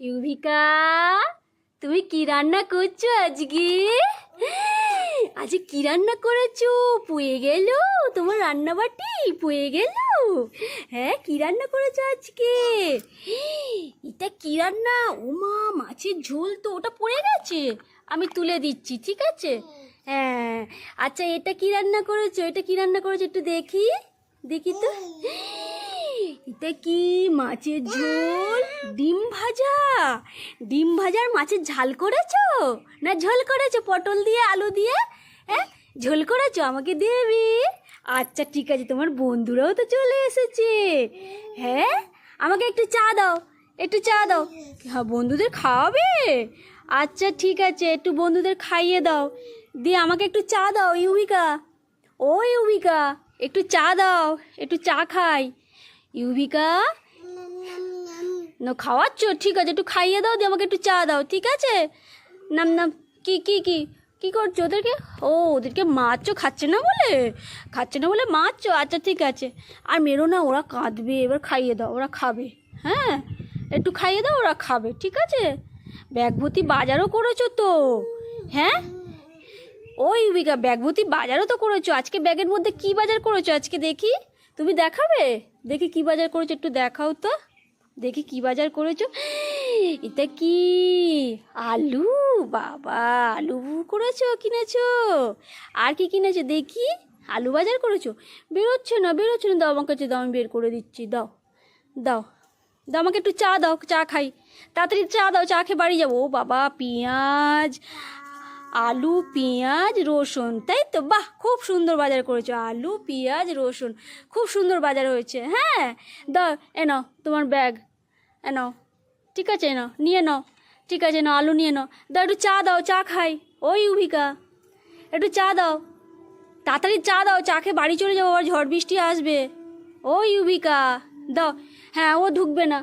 ইউভিকা, তুমি কি রান্না করছ আজকে? আজকে কি রান্না করেছ? পুয়ে গেল, তোমার রান্না বাটি পুয়ে গেল। হ্যাঁ কি রান্না করেছ আজকে? এটা কি রান্না? ও মা মাছের ঝোল তো, ওটা পড়ে গেছে। আমি তুলে দিচ্ছি, ঠিক আছে? হ্যাঁ আচ্ছা এটা কি রান্না করেছ? এটা কি রান্না করেছ একটু দেখি। দেখি তো। এটা কি? মাছের ঝোল? ডিম ভাজা? ডিম ভাজার মাছের ঝাল করেছ? না ঝোল করেছ? পটল দিয়ে, আলু দিয়ে? হ্যাঁ? ঝোল করেছ? আমাকে দেবে। আচ্ছা ঠিক আছে, তোমার বন্ধুরাও তো চলে এসেছে। হ্যাঁ? আমাকে একটু চা দাও, একটু চা দাও। হ্যাঁ বন্ধুদের খাওয়াবে? আচ্ছা ঠিক আছে, একটু বন্ধুদের খাইয়ে দাও। দিয়ে আমাকে একটু চা দাও ইউবিকা ও ইউবিকা একটু চা দাও, একটু চা খাই। ইউবিকা না খাওয়াচ্ছ? ঠিক আছে একটু খাইয়ে দাও দিয়ে আমাকে একটু চা দাও ঠিক আছে? নাম নাম কি কি কি কি করছ ওদেরকে? ও ওদেরকে মাছও খাচ্ছে না বলে? খাচ্ছে না বলে মাছও আচ্ছা ঠিক আছে। আর মেরো না ওরা কাঁদবে এবার খাইয়ে দাও ওরা খাবে হ্যাঁ? একটু খাইয়ে দাও ওরা খাবে ঠিক আছে? ব্যাগভর্তি বাজারও করেছ তো হ্যাঁ? ওই ইউবিকা ব্যাগভর্তি বাজারও তো করেছ আজকে ব্যাগের মধ্যে কি বাজার করেছ? আজকে দেখি। তুমি দেখাবে? দেখি কি বাজার করেছ, একটু দেখাও তো। দেখি কি বাজার করেছ। এটা কি? আলু? বাবা, আলু করেছ, কিনেছো? আর কি কিনেছো? দেখি। আলু বাজার করেছ? বেরোচ্ছে না বেরোচ্ছে না। দাও আমার কাছে দাও, আমি বের করে দিচ্ছি। দাও দাও দাও, আমাকে একটু চা দাও, চা খাই। তাড়াতাড়ি চা দাও, চা খেয়ে বাড়ি যাব। বাবা, পেঁয়াজ আলু, পেঁয়াজ, রসুন। তাই তো? বাহ, খুব সুন্দর বাজার করেছ। আলু, পেঁয়াজ, রসুন। খুব সুন্দর বাজার হয়েছে হ্যাঁ? দাও, এ নাও তোমার ব্যাগ। এ নাও, ঠিক আছে নাও, নিয়ে নাও। ঠিক আছে নাও, আলু নিয়ে নাও। দাও, একটু চা দাও, চা খাই। ওই উভিকা, একটু চা দাও। তাড়াতাড়ি চা দাও, চা খেয়ে বাড়ি চলে যাব, আবার ঝড় বৃষ্টি আসবে। ও ইউবিকা দাও। হ্যাঁ ও ঢুকবে না,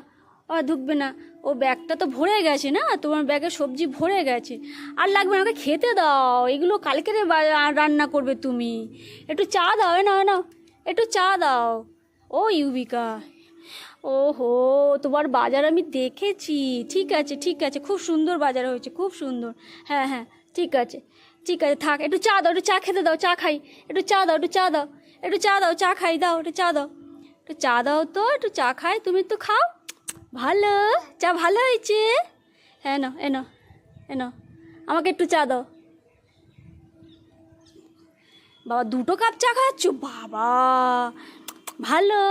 ও ঢুকবে না। ও ব্যাগটা তো ভরে গেছে না তোমার ব্যাগে সবজি ভরে গেছে আর লাগবে না ওকে খেতে দাও এগুলো কালকে রান্না করবে তুমি একটু চা দাও না নাও একটু চা দাও ও ইউবিকা ওহো তোমার বাজার আমি দেখেছি ঠিক আছে ঠিক আছে খুব সুন্দর বাজার হয়েছে খুব সুন্দর হ্যাঁ হ্যাঁ ঠিক আছে ঠিক আছে থাক একটু চা দাও একটু চা খেতে দাও চা খাই একটু চা দাও একটু চা দাও একটু চা দাও চা খাই দাও একটু চা দাও একটু চা দাও তো একটু চা খাই তুমি তো খাও ভালো? চা ভালো হয়েছে? হ্যাঁ না এনো এনো, আমাকে একটু চা দাও। বাবা, দুটো কাপ চা খাচ্ছ? বাবা, ভালো?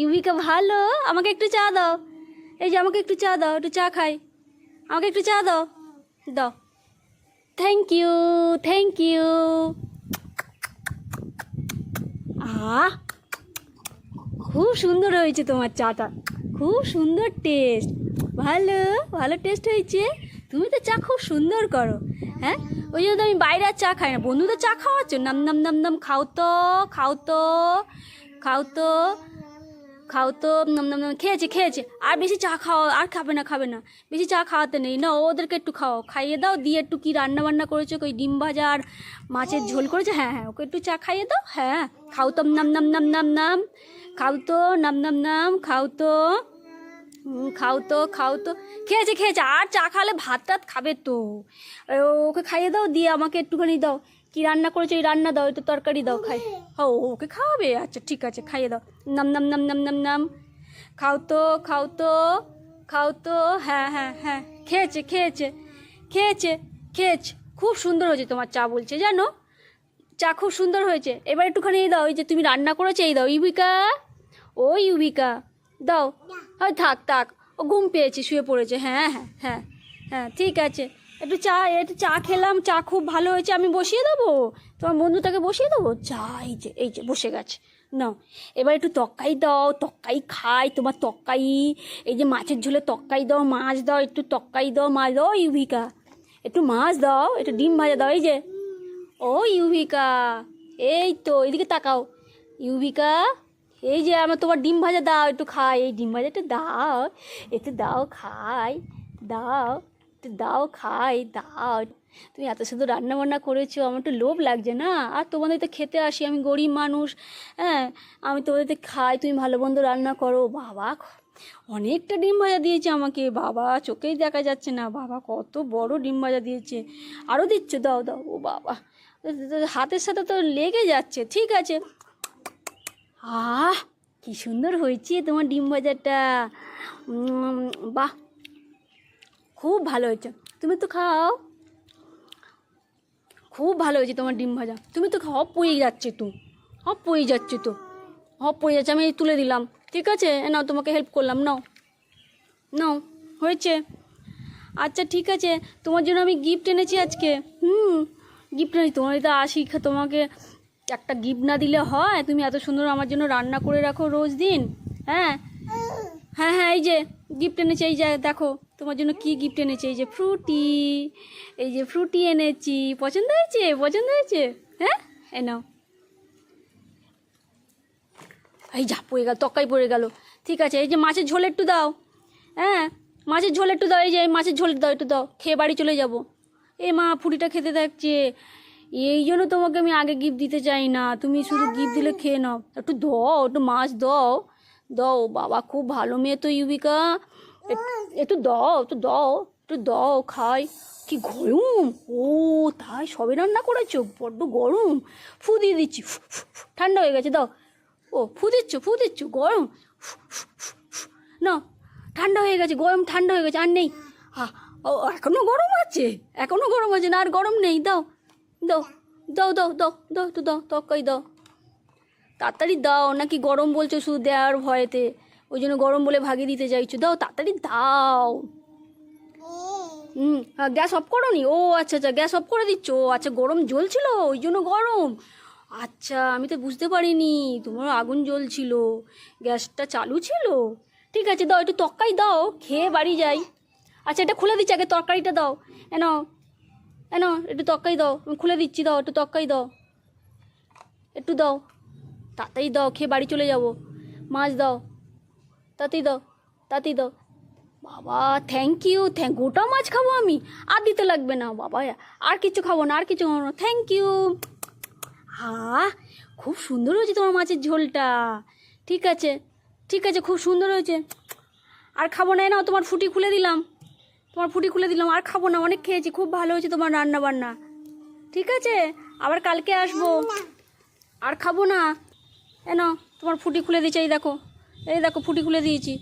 ইউবিকা ভালো? আমাকে একটু চা দাও। এই যে, আমাকে একটু চা দাও, একটু চা খাই। আমাকে একটু চা দাও। দাও। থ্যাংক ইউ থ্যাংক ইউ আহ খুব সুন্দর হয়েছে তোমার চাটা। খুব সুন্দর টেস্ট ভালো ভালো টেস্ট হয়েছে। তুমি তো চা খুব সুন্দর করো হ্যাঁ? ওই জন্য আমি বাইরে আর চা খাই না। বন্ধুদের চা খাওয়াচ্ছ? নাম নাম নাম নাম, খাও তো খাও তো খাও তো। খাও তো, নম নাম নম, খেয়েছে খেয়েছে। আর বেশি চা খাওয়া, আর খাবে না খাবে না। বেশি চা খাওয়াতে নেই। না ওদেরকে একটু খাও খাইয়ে দাও, দিয়ে একটু কী রান্না বান্না করেছ? ওই ডিম ভাজা আর মাছের ঝোল করেছে? হ্যাঁ হ্যাঁ ওকে একটু চা খাইয়ে দাও। হ্যাঁ খাও তো, নাম নাম নাম নাম নাম। খাও তো, নাম নাম নাম, খাও তো। খাও তো খাও তো। খেয়েছে খেয়েছে। আর চা খালে ভাত টাত খাবে তো। ওকে খাইয়ে দাও, দিয়ে আমাকে একটুখানি দাও। কি রান্না করেছ? এই রান্না দাও, একটু তরকারি দাও, খাই। ও ওকে খাওয়াবে? আচ্ছা ঠিক আছে, খাইয়ে দাও। নাম নাম নাম নাম নাম নাম। খাও তো খাও তো খাও তো। হ্যাঁ হ্যাঁ হ্যাঁ। খেয়েছে খেয়েছে খেয়েছে খেয়েছে। খুব সুন্দর হয়েছে তোমার চা বলছে, জানো? চা খুব সুন্দর হয়েছে। এবার একটুখানি এই দাও, এই যে তুমি রান্না করেছ, এই দাও, ইউবিকা। ও ইউবিকা। দাও। হয় থাক থাক। ও ঘুম পেয়েছে শুয়ে পড়েছে। হ্যাঁ হ্যাঁ হ্যাঁ হ্যাঁ ঠিক আছে। একটু চা একটু চা খেলাম। চা খুব ভালো হয়েছে আমি বসিয়ে দেবো? তোমার বন্ধুটাকে বসিয়ে দেবো? চা এই যে এই যে বসে গেছে। নাও এবার একটু তক্কাই দাও তক্কাই খাই। তোমার তক্কাই এই যে মাছের ঝোলে তক্কাই দাও মাছ দাও একটু তক্কাই দাও মাছ দাও ইউভিকা। একটু মাছ দাও একটু ডিম ভাজা দাও এই যে। ও ইউভিকা এই তো এদিকে তাকাও। ইউভিকা এই যে আমার তোমার ডিম ভাজা দাও, একটু খাই। এই ডিম ভাজাটা দাও, একটু দাও খাই, দাও, একটু দাও খাই, দাও। তুমি এত সুন্দর রান্না বান্না করেছ, আমার একটু লোভ লাগছে না? আর তোমাদের তো খেতে আসি, আমি গরিব মানুষ হ্যাঁ? আমি তোমাদের তো খাই, তুমি ভালো মন্দ রান্না করো। বাবা, অনেকটা ডিম ভাজা দিয়েছে আমাকে। বাবা, চোখেই দেখা যাচ্ছে না। বাবা, কত বড় ডিম ভাজা দিয়েছে। আরও দিচ্ছে, দাও দাও। ও বাবা, হাতের সাথে তো লেগে যাচ্ছে। ঠিক আছে আহ, কি সুন্দর হয়েছে তোমার ডিম ভাজাটা। বাহ, খুব ভালো হয়েছে। তুমি তো খাও। খুব ভালো হয়েছে তোমার ডিম ভাজা। তুমি তো খাও পড়ে যাচ্ছে তো। হপ পড়ে যাচ্ছে তো। হপ পড়ে যাচ্ছে, আমি তুলে দিলাম। ঠিক আছে? নাও, তোমাকে হেল্প করলাম, নাও। নাও, হয়েছে। আচ্ছা ঠিক আছে। তোমার জন্য আমি গিফট এনেছি আজকে। হুম গিফট এনেছি। তোমার তো আসি তোমাকে একটা গিফট না দিলে হয়, তুমি এত সুন্দর আমার জন্য রান্না করে রাখো রোজ দিন হ্যাঁ? হ্যাঁ হ্যাঁ এই যে গিফট এনেছে, এই যে দেখো, তোমার জন্য কি গিফট এনেছে, এই যে ফ্রুটি এই যে ফ্রুটি এনেছি, পছন্দ হয়েছে? পছন্দ হয়েছে? হ্যাঁ? এনাও এই যা, পড়ে গেল তক্কাই পড়ে গেল। ঠিক আছে, এই যে মাছের ঝোল একটু দাও হ্যাঁ? মাছের ঝোল একটু দাও, এই যে মাছের ঝোল দাও, একটু দাও, খেয়ে বাড়ি চলে যাব। এ মা, ফুটিটা খেতে থাকছে। এই জন্য তোমাকে আমি আগে গিফট দিতে চাই না। তুমি শুধু গিফট দিলে খেয়ে নাও। একটু দাও, একটু মাছ দাও। দাও, বাবা, খুব ভালো মেয়ে তো ইউবিকা। একটু দাও একটু দাও একটু দাও, খাই। কি গরম! ও, তাই সবে রান্না করেছ? বড্ড গরম। ফু দিয়ে দিচ্ছি। ঠান্ডা হয়ে গেছে, দাও। ও, ফু দিচ্ছ ফু দিচ্ছ, গরম। না ঠান্ডা হয়ে গেছে, গরম ঠান্ডা হয়ে গেছে, আর নেই। হা ও, এখনও গরম আছে? এখনও গরম আছে না, আর গরম নেই, দাও। দাও দাও দাও দাও দাও একটু দাও তক্কাই দাও। তাড়াতাড়ি দাও, নাকি গরম বলছো শুধু দেওয়ার ভয়েতে। ওই জন্য গরম বলে ভাগিয়ে দিতে চাইছো। দাও, তাড়াতাড়ি দাও। হুম হ্যাঁ গ্যাস অফ করো নি ও আচ্ছা আচ্ছা গ্যাস অফ করে দিচ্ছ। ও আচ্ছা গরম জ্বলছিল, ওই জন্য গরম। আচ্ছা আমি তো বুঝতে পারিনি তোমার আগুন জ্বলছিল। গ্যাসটা চালু ছিল। ঠিক আছে, দাও, একটু তরকারি দাও, খেয়ে বাড়ি যাই। আচ্ছা এটা খুলে দিচ্ছি, আগে তরকারিটা দাও। এন এন একটু তরকারি দাও। আমি খুলে দিচ্ছি, দাও, একটু তরকারি দাও। একটু দাও। তাড়াতাড়ি দাও, খেয়ে বাড়ি চলে যাব। মাছ দাও। তাতেই দাও তাতেই দাও। বাবা থ্যাংক ইউ থ্যাংক গোটা মাছ খাব আমি? আর দিতে লাগবে না, বাবা। আর কিছু খাব না, আর কিছু খাব না। থ্যাংক ইউ হা খুব সুন্দর হয়েছে তোমার মাছের ঝোলটা। ঠিক আছে ঠিক আছে, খুব সুন্দর হয়েছে। আর খাব না নাও, তোমার ফুটি খুলে দিলাম। তোমার ফুটি খুলে দিলাম, আর খাব না, অনেক খেয়েছি, খুব ভালো হয়েছে তোমার রান্না বান্না ঠিক আছে? আবার কালকে আসব। আর খাব না। এ নাও, তোমার ফুটি খুলে দিয়েছে, এই দেখো। এই দেখো, ফুটি খুলে দিয়েছি।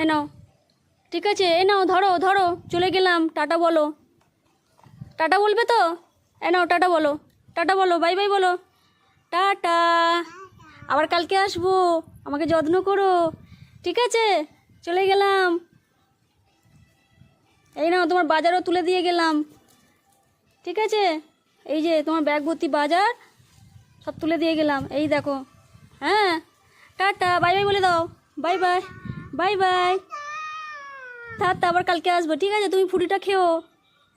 এ নাও। ঠিক আছে? এ নাও, ধরো ধরো, চলে গেলাম। টাটা বলো। টাটা বলবে তো? এ নাও, টাটা বলো। টাটা বলো, বাই বাই বলো। টাটা। আবার কালকে আসব। আমাকে যত্ন করো। ঠিক আছে? চলে গেলাম। এই নাও, তোমার বাজারও তুলে দিয়ে গেলাম। ঠিক আছে? এই যে, তোমার ব্যাগ ভর্তি বাজার, সব তুলে দিয়ে গেলাম। এই দেখো। হ্যাঁ? টাটা, বাই বাই বলে দাও। Bye bye bye bye. থাক, আবার কালকে আসব। ঠিক আছে, তুমি ফুটিটা খেও।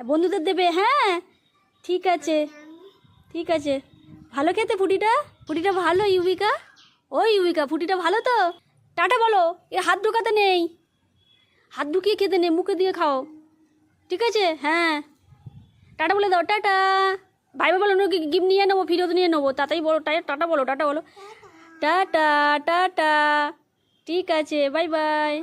বন্ধুদের দেবে হ্যাঁ? ঠিক আছে। ঠিক আছে। ভালো খেতে ফুটিটা ফুটিটা ভালো, ইউবিকা? ও, ইউবিকা ফুটিটা ভালো তো? টাটা বলো এ হাত ঢোকাতে নেই। হাত ঢুকিয়ে খেতে নেই, মুখে দিয়ে খাও। ঠিক আছে হ্যাঁ। টাটা বলে দাও টাটা। ভাই বলো গিফট নিয়ে নেব ফিরত নিয়ে নেব। তাতেই বলো টাটা বলো টাটা বলো। টাটা। টাটা ঠিক আছে বাই বাই